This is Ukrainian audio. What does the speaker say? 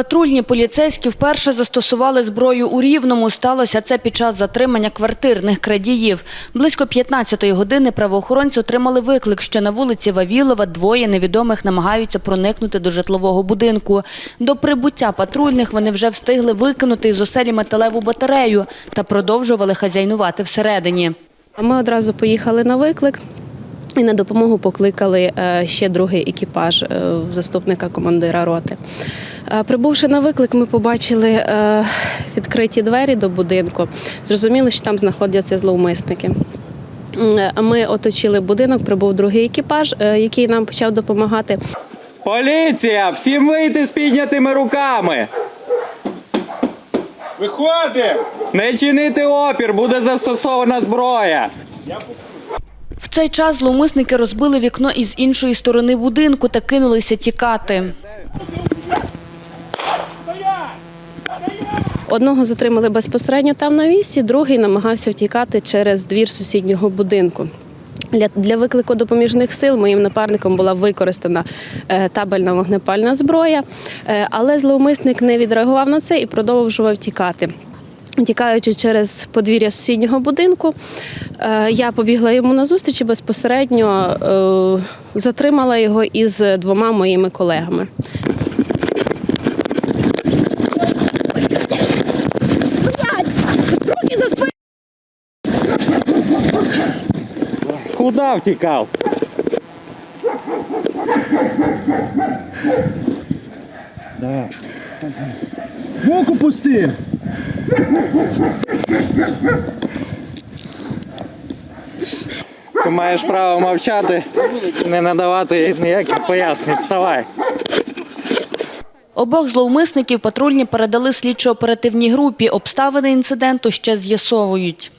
Патрульні поліцейські вперше застосували зброю у Рівному. Сталося це під час затримання квартирних крадіїв. Близько 15-ї години правоохоронці отримали виклик, що на вулиці Вавілова двоє невідомих намагаються проникнути до житлового будинку. До прибуття патрульних вони вже встигли викинути із оселі металеву батарею та продовжували хазяйнувати всередині. Ми одразу поїхали на виклик. І на допомогу покликали е, ще другий екіпаж е, заступника командира роти. Е, Прибувши на виклик, ми побачили е, відкриті двері до будинку. Зрозуміли, що там знаходяться зловмисники. Е, Ми оточили будинок, прибув другий екіпаж, який нам почав допомагати. Поліція! Всім вийти з піднятими руками! Виходимо! Не чинити опір, буде застосована зброя! В цей час зловмисники розбили вікно із іншої сторони будинку та кинулися тікати. Одного затримали безпосередньо там на вісі, другий намагався втікати через двір сусіднього будинку. Для, для виклику допоміжних сил моїм напарником була використана е, табельна вогнепальна зброя, е, але зловмисник не відреагував на це і продовжував тікати. Тікаючи через подвір'я сусіднього будинку, е, я побігла йому на зустріч і безпосередньо затримала його із двома моїми колегами. Куди втікав? Боку пусти! Ти маєш право мовчати, не надавати ніяких пояснень. Вставай. Обох зловмисників патрульні передали слідчо-оперативній групі. Обставини інциденту ще з'ясовують.